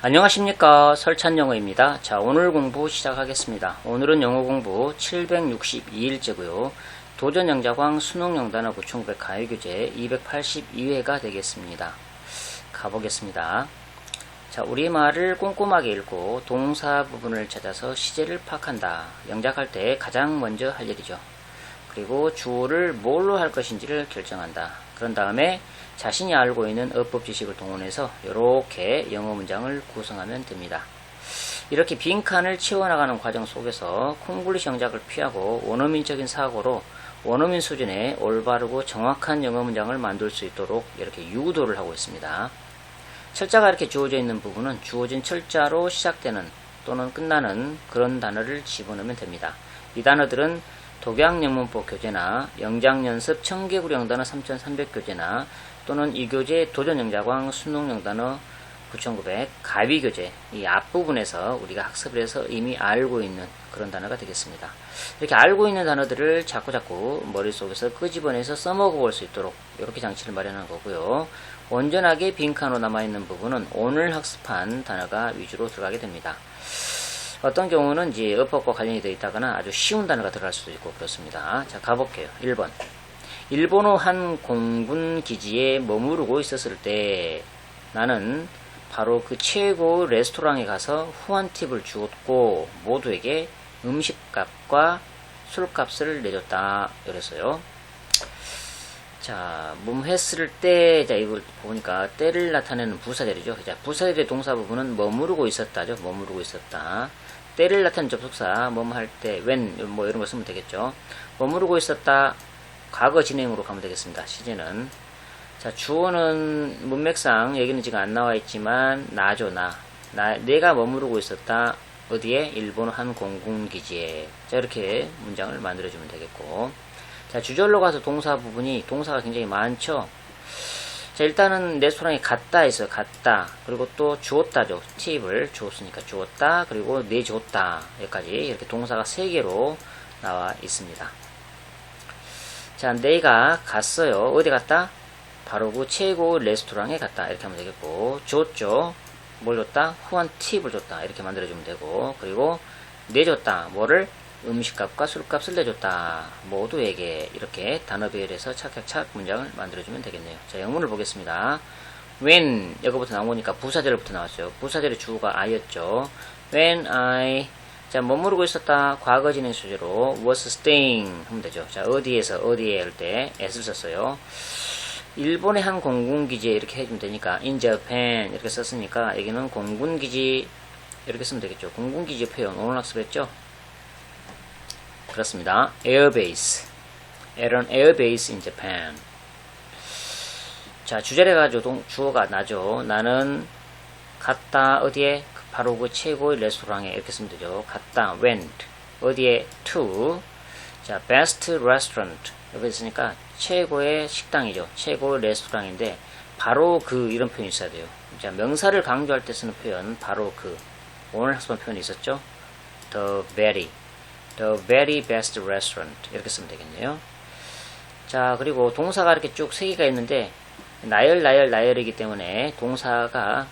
안녕하십니까 설찬영어입니다. 자 오늘 공부 시작하겠습니다. 오늘은 영어 공부 762일째고요. 도전영자광 수능영단어 9900 가요교재 282회가 되겠습니다. 가보겠습니다. 자 우리말을 꼼꼼하게 읽고 동사 부분을 찾아서 시제를 파악한다. 영작할 때 가장 먼저 할 일이죠. 그리고 주어를 뭘로 할 것인지를 결정한다. 그런 다음에 자신이 알고 있는 어법 지식을 동원해서 이렇게 영어 문장을 구성하면 됩니다. 이렇게 빈칸을 채워나가는 과정 속에서 콩글리시 영작을 피하고 원어민적인 사고로 원어민 수준의 올바르고 정확한 영어 문장을 만들 수 있도록 이렇게 유도를 하고 있습니다. 철자가 이렇게 주어져 있는 부분은 주어진 철자로 시작되는 또는 끝나는 그런 단어를 집어넣으면 됩니다. 이 단어들은 독약영문법 교재나 영장연습 청개구리 영단어 3300 교재나 또는 이 교재 도전영자광 수능영단어 9900 가비 교재 이 앞부분에서 우리가 학습을 해서 이미 알고 있는 그런 단어가 되겠습니다. 이렇게 알고 있는 단어들을 자꾸자꾸 머릿속에서 끄집어내서 써먹어 볼 수 있도록 이렇게 장치를 마련한 거고요. 온전하게 빈칸으로 남아있는 부분은 오늘 학습한 단어가 위주로 들어가게 됩니다. 어떤 경우는 이제 어법과 관련이 되어 있다거나 아주 쉬운 단어가 들어갈 수도 있고 그렇습니다. 자, 가볼게요. 1번. 일본의 한 공군 기지에 머무르고 있었을 때 나는 바로 그 최고 레스토랑에 가서 후한 팁을 주었고 모두에게 음식값과 술값을 내줬다. 그랬어요. 자, 몸 했을 때, 자, 이걸 보니까 때를 나타내는 부사절이죠. 자, 부사절의 동사 부분은 머무르고 있었다죠. 머무르고 있었다. 때를 나타내는 접속사, 뭐뭐 할 때, when, 뭐 이런 거 쓰면 되겠죠. 머무르고 있었다. 과거 진행으로 가면 되겠습니다. 시제는. 자, 주어는 문맥상 여기는 지금 안 나와 있지만, 나죠, 나. 나, 내가 머무르고 있었다. 어디에? 일본 한 공군기지에. 자, 이렇게 문장을 만들어주면 되겠고. 자, 주절로 가서 동사 부분이, 동사가 굉장히 많죠? 자, 일단은 레스토랑에 갔다 있어요. 갔다. 그리고 또 주었다죠. 팁을 주었으니까 주었다. 그리고 내줬다. 여기까지 이렇게 동사가 세 개로 나와 있습니다. 자, 내가 갔어요. 어디 갔다? 바로 그 최고 레스토랑에 갔다. 이렇게 하면 되겠고, 줬죠. 뭘 줬다? 후한 팁을 줬다. 이렇게 만들어주면 되고, 그리고 내줬다. 뭐를? 음식값과 술값을 내줬다. 모두에게 이렇게 단어 배열해서 착착착 문장을 만들어주면 되겠네요. 자, 영문을 보겠습니다. when 여기부터 나오니까 부사절부터 나왔죠. 부사절의 주어가 I였죠. when I 자 머무르고 있었다. 과거 진행 수제로 was staying 하면 되죠. 자 어디에서 어디에 할때 s를 썼어요. 일본의 한 공군기지에 이렇게 해주면 되니까 in Japan 이렇게 썼으니까 여기는 공군기지 이렇게 쓰면 되겠죠. 공군기지 표현 오늘 학습했죠. 그렇습니다. airbase. at an airbase in Japan. 자, 주제를 가지고 주어가 나죠. 나는 갔다 어디에? 바로 그 최고의 레스토랑에 이렇게 쓰면 되죠. 갔다 went 어디에? to 자, best restaurant 여기 있으니까 최고의 식당이죠. 최고의 레스토랑인데 바로 그 이런 표현이 있어야 돼요. 자, 명사를 강조할 때 쓰는 표현 바로 그 오늘 학습한 표현이 있었죠. the very the very best restaurant 이렇게 쓰면 되겠네요. 자 그리고 동사가 이렇게 쭉 세 개가 있는데 나열 나열 나열이기 때문에 동사가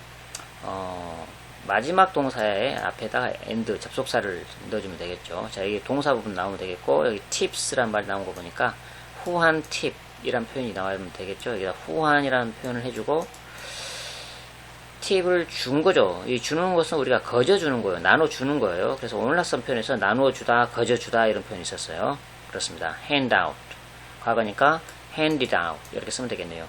어, 마지막 동사의 앞에다가 end 접속사를 넣어주면 되겠죠. 자 여기 동사 부분 나오면 되겠고 여기 tips란 말이 나온 거 보니까 후한 팁 이란 표현이 나오면 되겠죠. 여기다 후한이라는 표현을 해주고 팁을 준 거죠. 이 주는 것은 우리가 거저 주는 거예요. 나눠 주는 거예요. 그래서 오늘 학습 표현에서 나누어 주다, 거저 주다 이런 표현이 있었어요. 그렇습니다. hand out. 과거니까 handed out. 이렇게 쓰면 되겠네요.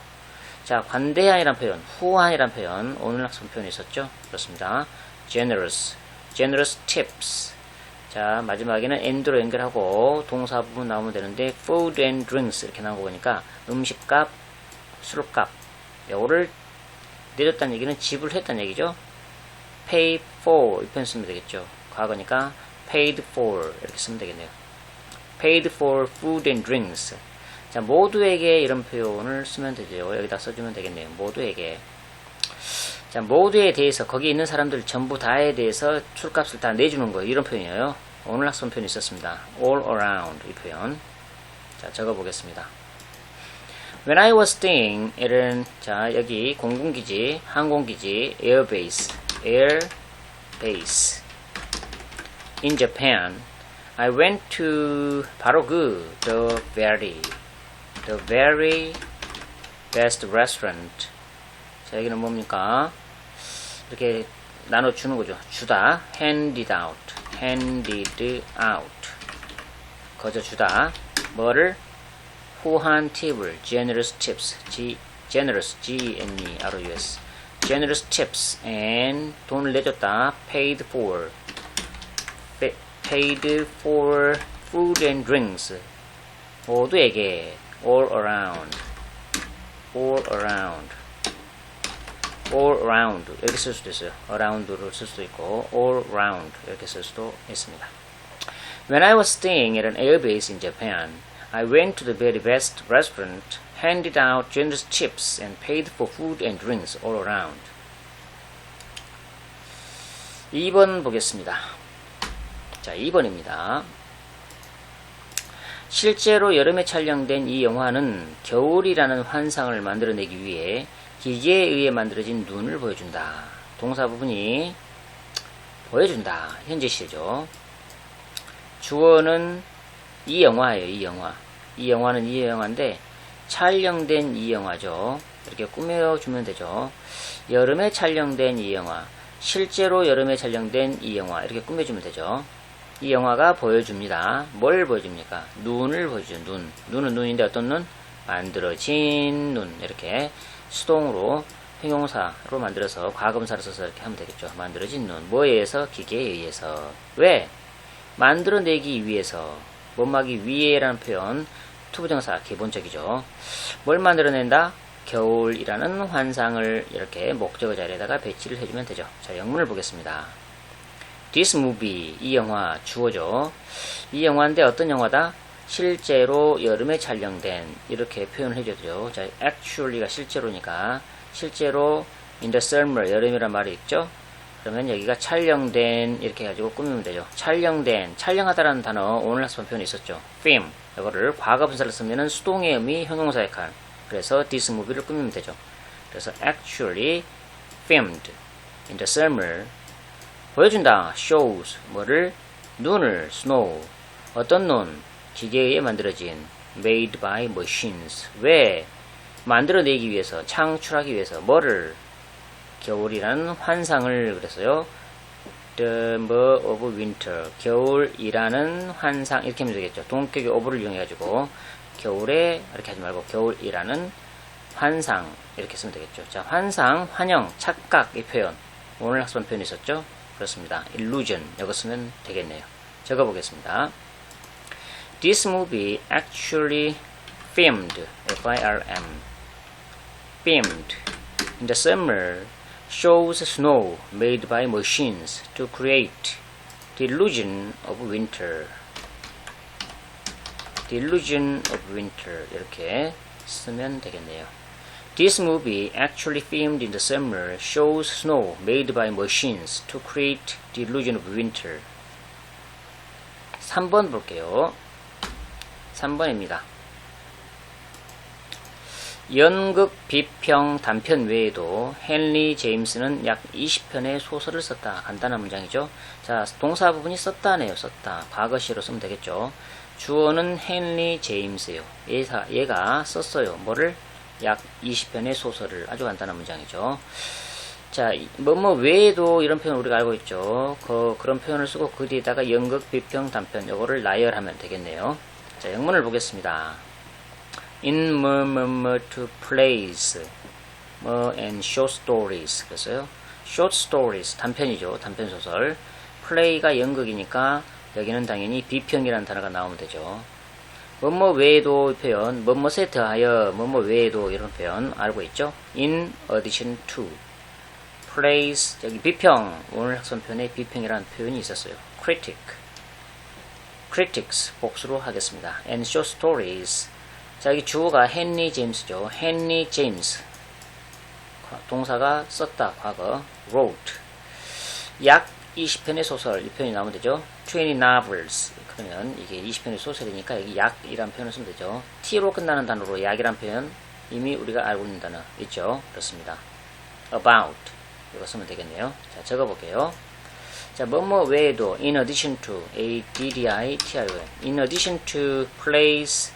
자, 관대한이란 표현, 후한이란 표현, 오늘 학습 표현이 있었죠. 그렇습니다. generous. generous tips. 자, 마지막에는 end로 연결하고 동사 부분 나오면 되는데 food and drinks 이렇게 나온 거 보니까 음식값, 술값. 요거를 내줬다는 얘기는 지불했다는 얘기죠. pay for 이 표현 쓰면 되겠죠. 과거니까 paid for 이렇게 쓰면 되겠네요. paid for food and drinks. 자, 모두에게 이런 표현을 쓰면 되죠. 여기다 써주면 되겠네요. 모두에게. 자, 모두에 대해서 거기 있는 사람들 전부 다에 대해서 술값을 다 내주는 거예요. 이런 표현이에요. 오늘 학습 표현이 있었습니다. all around 이 표현. 자, 적어보겠습니다. When I was staying, 이런 자 여기 공군기지, 항공기지, 에어베이스, air base in Japan. I went to 바로 그 the very the very best restaurant. 자 여기는 뭡니까? 이렇게 나눠 주는 거죠. 주다 handed out handed out 거저 주다 뭐를 후한 팁을 generous tips G, generous G N E R O U S generous tips and 돈을 내줬다 paid for pa- paid for food and drinks 모두에게 all around all around all around 이렇게 쓸 수도 있어요 around를 쓸 수도 있고 all around 이렇게 쓸 수도 있습니다 When I was staying at an airbase in Japan, I went to the very best restaurant, handed out generous tips, and paid for food and drinks all around. 2번 보겠습니다. 자, 2번입니다. 실제로 여름에 촬영된 이 영화는 겨울이라는 환상을 만들어내기 위해 기계에 의해 만들어진 눈을 보여준다. 동사 부분이 보여준다. 현재 시제죠. 주어는 이 영화예요, 이 영화. 이 영화는 이 영화인데 촬영된 이 영화죠. 이렇게 꾸며주면 되죠. 여름에 촬영된 이 영화. 실제로 여름에 촬영된 이 영화. 이렇게 꾸며주면 되죠. 이 영화가 보여줍니다. 뭘 보여줍니까? 눈을 보여주죠. 눈. 눈은 눈인데 어떤 눈? 만들어진 눈. 이렇게 수동으로 형용사로 만들어서 과거분사를 써서 이렇게 하면 되겠죠. 만들어진 눈. 뭐에 의해서? 기계에 의해서. 왜? 만들어내기 위해서 원막이 위에라는 표현 투부정사 기본적이죠. 뭘 만들어낸다? 겨울이라는 환상을 이렇게 목적어 자리에다가 배치를 해주면 되죠. 자, 영문을 보겠습니다. This movie, 이 영화 주어죠. 이 영화인데 어떤 영화다? 실제로 여름에 촬영된 이렇게 표현을 해줘죠. 자, actually가 실제로니까 실제로 in the summer 여름이란 말이 있죠. 그러면 여기가 촬영된 이렇게 해가지고 꾸미면 되죠. 촬영된 촬영하다라는 단어 오늘 학습한 표현이 있었죠. film 이거를 과거 분사를 쓰면은 수동의 의미 형용사 역할. 그래서 this movie를 꾸미면 되죠. 그래서 actually filmed in the summer 보여준다. shows 뭐를 눈을 snow 어떤 눈 기계에 만들어진 made by machines 왜 만들어내기 위해서 창출하기 위해서 뭐를 겨울이라는 환상을. The Summer of Winter 겨울이라는 환상 이렇게 하면 되겠죠. 동격의 of를 이용해 가지고 겨울에 이렇게 하지 말고 겨울이라는 환상 이렇게 쓰면 되겠죠. 자, 환상, 환영, 착각 이 표현 오늘 학습한 표현이 있었죠. 그렇습니다. illusion 이거 쓰면 되겠네요. 적어 보겠습니다. This movie actually filmed F-I-R-M filmed in the summer shows snow made by machines to create the illusion of winter. The illusion of winter 이렇게 쓰면 되겠네요. This movie actually filmed in the summer shows snow made by machines to create the illusion of winter. 3번 볼게요. 3번입니다. 연극, 비평, 단편 외에도 헨리 제임스는 약 20편의 소설을 썼다. 간단한 문장이죠. 자, 동사 부분이 썼다네요. 썼다. 과거시로 쓰면 되겠죠. 주어는 헨리 제임스요. 얘가, 썼어요. 뭐를? 약 20편의 소설을. 아주 간단한 문장이죠. 자, 뭐 뭐 외에도 이런 표현 우리가 알고 있죠. 그, 그런 표현을 쓰고 그 뒤에다가 연극, 비평, 단편 요거를 나열하면 되겠네요. 자, 영문을 보겠습니다. in 뭐, 뭐, 뭐 to plays 뭐 and short stories 그래서요 short stories 단편이죠 단편 소설 play가 연극이니까 여기는 당연히 비평이라는 단어가 나오면 되죠 뭐뭐 외에도 표현 뭐뭐에 더하여 뭐뭐 외에도 이런 표현 알고 있죠 in addition to plays 여기 비평 오늘 학습편에 비평이라는 표현이 있었어요 critic critics 복수로 하겠습니다 and short stories 자, 여기 주어가 헨리 제임스죠. 헨리 제임스. 동사가 썼다, 과거. wrote. 약 20편의 소설, 이 표현이 나오면 되죠. 20 novels. 그러면 이게 20편의 소설이니까 여기 약이란 표현을 쓰면 되죠. t로 끝나는 단어로 약이란 표현 이미 우리가 알고 있는 단어 있죠. 그렇습니다. about. 이거 쓰면 되겠네요. 자, 적어볼게요. 자, 뭐뭐 외에도 in addition to a d d i t i o n in addition to plays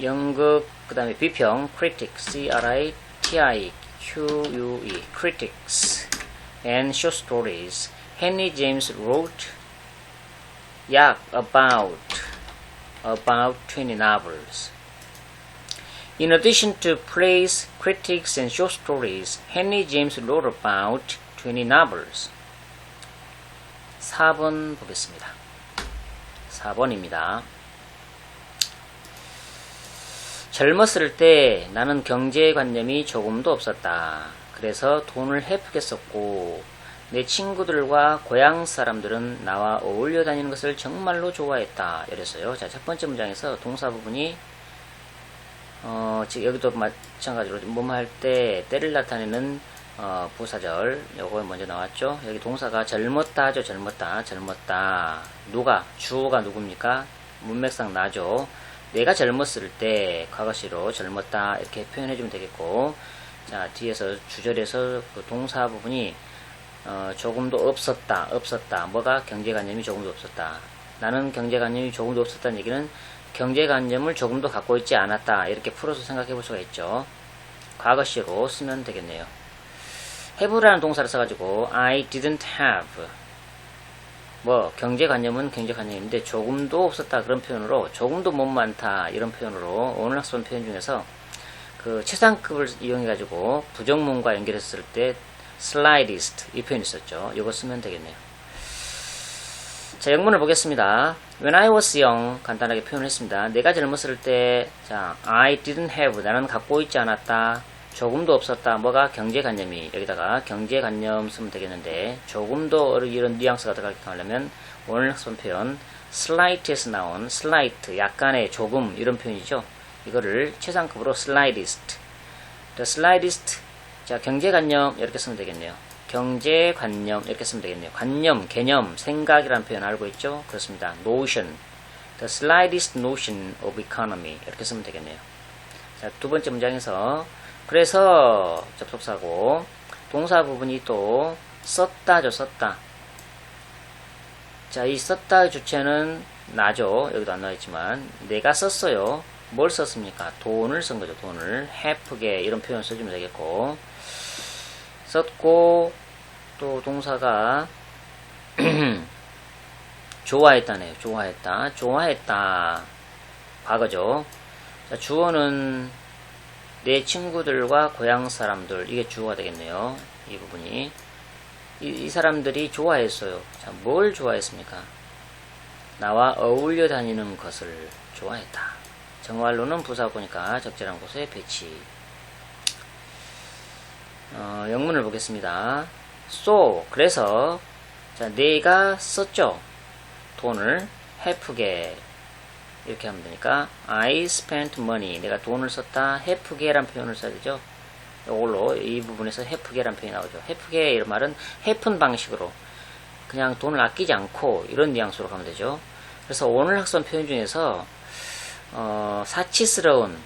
연극 그다음에 비평 critic c r i t i q u e critics and short stories Henry James wrote 약 about about 20 novels In addition to plays, critics, and short stories, Henry James wrote about 20 novels. 4번 보겠습니다. 4번입니다. 젊었을 때 나는 경제관념이 조금도 없었다. 그래서 돈을 헤프게 썼고, 내 친구들과 고향 사람들은 나와 어울려 다니는 것을 정말로 좋아했다. 이랬어요. 자, 첫 번째 문장에서 동사 부분이 어, 지금 여기도 마찬가지로 뭐뭐 할때 때를 나타내는 어, 부사절 요거 먼저 나왔죠. 여기 동사가 젊었다 하죠. 젊었다. 젊었다. 누가? 주어가 누굽니까? 문맥상 나죠. 내가 젊었을 때 과거시로 젊었다 이렇게 표현해 주면 되겠고 자 뒤에서 주절에서 그 동사 부분이 어, 조금도 없었다 없었다 뭐가 경제관념이 조금도 없었다 나는 경제관념이 조금도 없었다는 얘기는 경제관념을 조금도 갖고 있지 않았다. 이렇게 풀어서 생각해 볼 수가 있죠. 과거시로 쓰면 되겠네요. have라는 동사를 써가지고 I didn't have 뭐 경제관념은 경제관념인데 조금도 없었다 그런 표현으로 조금도 못 많다 이런 표현으로 오늘 학습 표현 중에서 그 최상급을 이용해 가지고 부정문과 연결했을 때 slightest 이 표현이 있었죠. 이거 쓰면 되겠네요. 자, 영문을 보겠습니다. When I was young, 간단하게 표현했습니다. 내가 젊었을 때, 자, I didn't have, 나는 갖고 있지 않았다. 조금도 없었다. 뭐가 경제관념이, 여기다가 경제관념 쓰면 되겠는데, 조금도 이런 뉘앙스가 들어가게 하려면, 오늘 학습 표현, slight에서 나온 slight, 약간의 조금, 이런 표현이죠. 이거를 최상급으로 slightest. The slightest, 자, 경제관념, 이렇게 쓰면 되겠네요. 경제관념 이렇게 쓰면 되겠네요. 관념, 개념, 생각이라는 표현 알고 있죠? 그렇습니다. notion, the slightest notion of economy 이렇게 쓰면 되겠네요. 자, 두 번째 문장에서 그래서 접속사고 동사 부분이 또 썼다죠, 썼다. 자, 이 썼다 주체는 나죠. 여기도 안 나와 있지만 내가 썼어요. 뭘 썼습니까? 돈을 쓴 거죠. 돈을 해프게 이런 표현 써주면 되겠고 썼고 또 동사가 좋아했다네요. 좋아했다. 좋아했다. 과거죠. 자, 주어는 내 친구들과 고향 사람들 이게 주어가 되겠네요. 이 부분이 이, 이 사람들이 좋아했어요. 자, 뭘 좋아했습니까? 나와 어울려 다니는 것을 좋아했다. 정말로는 부사 보니까 적절한 곳에 배치. 어, 영문을 보겠습니다. so 그래서 자 내가 썼죠? 돈을 해프게. 이렇게 하면 되니까 I spent money. 내가 돈을 썼다 해프게란 표현을 써야 되죠? 이걸로 이 부분에서 해프게란 표현이 나오죠. 해프게 이런 말은 해픈 방식으로. 그냥 돈을 아끼지 않고 이런 뉘앙스로 가면 되죠. 그래서 오늘 학습 표현 중에서 어, 사치스러운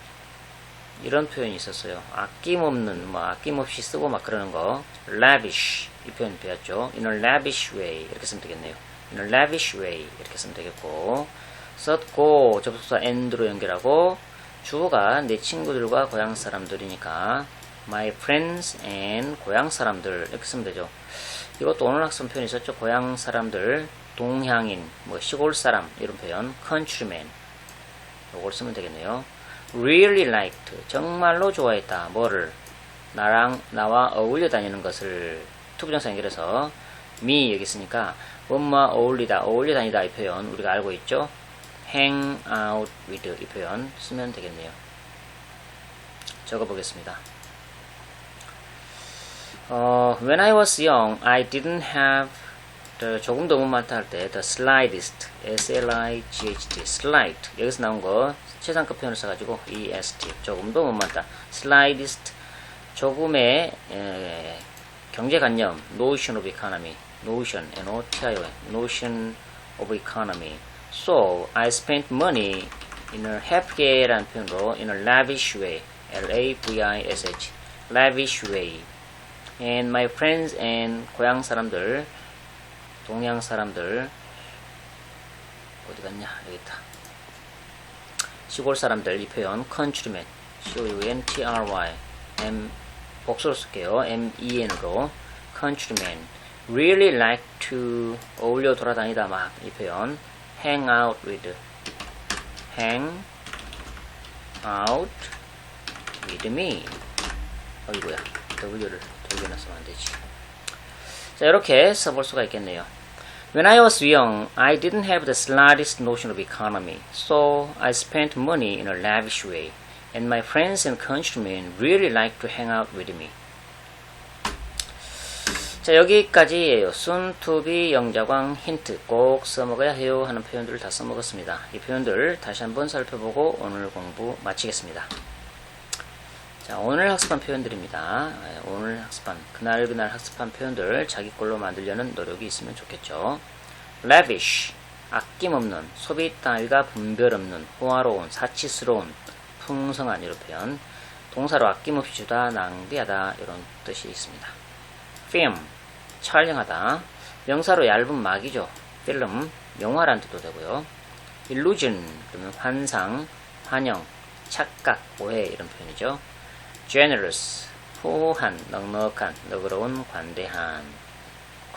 이런 표현이 있었어요. 아낌없는, 뭐, 아낌없이 쓰고 막 그러는 거. lavish. 이 표현 배웠죠. in a lavish way. 이렇게 쓰면 되겠네요. in a lavish way. 이렇게 쓰면 되겠고. 썼고, 접속사 and로 연결하고, 주어가 내 친구들과 고향 사람들이니까, my friends and 고향 사람들. 이렇게 쓰면 되죠. 이것도 오늘 학습 표현이 있었죠. 고향 사람들, 동향인, 뭐, 시골 사람. 이런 표현. countryman. 이걸 쓰면 되겠네요. Really liked. 정말로 좋아했다. 뭐를? 나랑 나와 어울려 다니는 것을 투부정사 연결해서 me 여기 있으니까 뭐뭐 어울리다 어울려 다니다 이 표현 우리가 알고 있죠? hang out with 이 표현 쓰면 되겠네요. 적어 보겠습니다. 어, when I was young I didn't have the 조금 더 못 많다 할 때 the slightest S-L-I-G-H-T slight. 여기서 나온 거 최상급 표현을 써가지고 est 조금도 못 맞다. slightest 조금의 에, 경제관념 notion of economy notion n-o-t-i-o notion of economy so I spent money in a happy라는 표현으로 in a lavish way l-a-v-i-s-h lavish way and my friends and 고향 사람들, 동양 사람들 어디 갔냐? 여기 있다. 시골 사람들 이 표현 countrymen, c-o-u-n-t-r-y, m 복수로 쓸게요. m-e-n으로 countrymen really like to 어울려 돌아다니다 막 이 표현 hang out with hang out with me 어이구야 W를 돌려놨으면 안되지 자 이렇게 써볼 수가 있겠네요 When I was young, I didn't have the slightest notion of economy, so I spent money in a lavish way, and my friends and countrymen really liked to hang out with me. 자 여기까지예요. soon 영자광 힌트 꼭 써먹어야 해요 하는 표현들을 다 써먹었습니다. 이 표현들 다시 한번 살펴보고 오늘 공부 마치겠습니다. 자 오늘 학습한 표현들입니다. 예, 오늘 학습한 그날 그날 학습한 표현들 자기 걸로 만들려는 노력이 있으면 좋겠죠. lavish 아낌없는 소비 따위가 분별 없는 호화로운 사치스러운 풍성한 이런 표현 동사로 아낌없이 주다 낭비하다 이런 뜻이 있습니다. film 촬영하다 명사로 얇은 막이죠 필름 영화란 뜻도 되고요 illusion 그러면 환상 환영 착각 오해 이런 표현이죠 generous 호호한 넉넉한 너그러운 관대한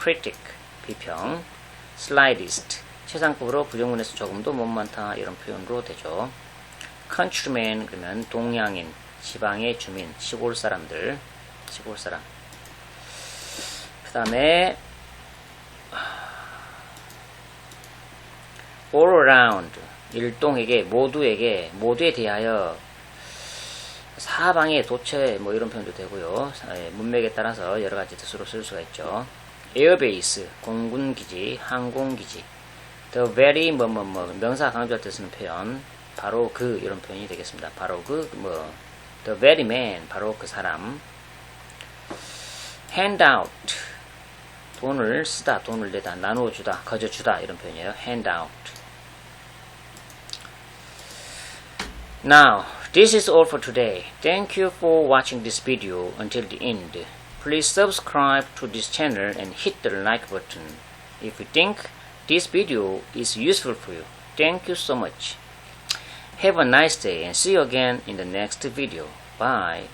critic 비평 slightest 최상급으로 부정문에서 조금도 못 많다 이런 표현으로 되죠. countryman 그러면 동양인 지방의 주민 시골 사람들 시골 사람. 그 다음에 all around 일동에게 모두에게 모두에 대하여 사방에 도체 뭐 이런 표현도 되고요. 예, 문맥에 따라서 여러 가지 뜻으로 쓸 수가 있죠. 에어베이스 공군기지 항공기지. The very 뭐뭐뭐 뭐, 뭐, 명사 강조할 때 쓰는 표현. 바로 그 이런 표현이 되겠습니다. 바로 그 뭐 the very man 바로 그 사람. handout 돈을 쓰다, 돈을 내다, 나누어 주다, 거저 주다 이런 표현이에요. handout. Now, this is all for today. Thank you for watching this video until the end. Please subscribe to this channel and hit the like button if you think this video is useful for you. Thank you so much. Have a nice day and see you again in the next video. Bye.